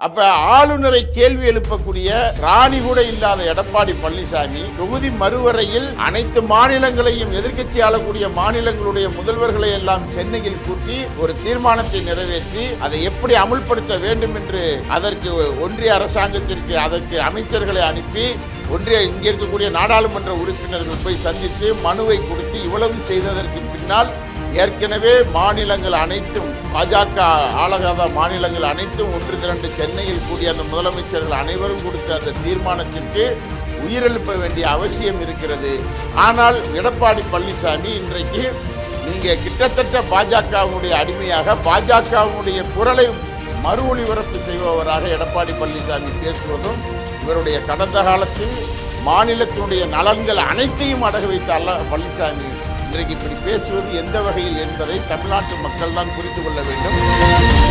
அப்ப ஆளுநரை கேள்வி எழுப்பக்கூடிய ராணி கூட இல்லாத எடப்பாடி பழனிசாமி தொகுதி மறுவரையில் அனைத்து மாநிலங்களையும் எதிர்க்கட்சி ஆளக்கூடிய மாநிலங்களுடைய முதல்வர்களை எல்லாம் சென்னையில் கூட்டி ஒரு தீர்மானத்தை நிறைவேற்றி அதை எப்படி அமுல்படுத்த வேண்டும் என்று அதற்கு ஒன்றிய அரசாங்கத்திற்கு அதற்கு அமைச்சர்களை அனுப்பி ஒன்றிய இங்கே இருக்கக்கூடிய நாடாளுமன்ற உறுப்பினர்கள் போய் சந்தித்து மனுவை கொடுத்து இவ்வளவு செய்ததற்கு பின்னால் ஏற்கனவே மாநிலங்கள் அனைத்தும் பாஜக ஆளகாத மாநிலங்கள் அனைத்தும் ஒன்று திரண்டு சென்னையில் கூடிய அந்த முதலமைச்சர்கள் அனைவரும் கொடுத்த அந்த தீர்மானத்திற்கு உயிரெழுப்ப வேண்டிய அவசியம் இருக்கிறது. ஆனால் எடப்பாடி பழனிசாமி இன்றைக்கு நீங்கள் கிட்டத்தட்ட பாஜகவினுடைய அடிமையாக பாஜகவினுடைய குரலை மறு ஒளிபரப்பு செய்பவராக எடப்பாடி பழனிசாமி பேசுவதும் இவருடைய கடந்த காலத்தில் மாநிலத்தினுடைய நலன்கள் அனைத்தையும் அடகு வைத்த அல்ல பழனிசாமி. இன்றைக்கு இப்படி பேசுவது எந்த வகையில் என்பதை தமிழ்நாட்டு மக்கள் தான் புரிந்து கொள்ள வேண்டும்.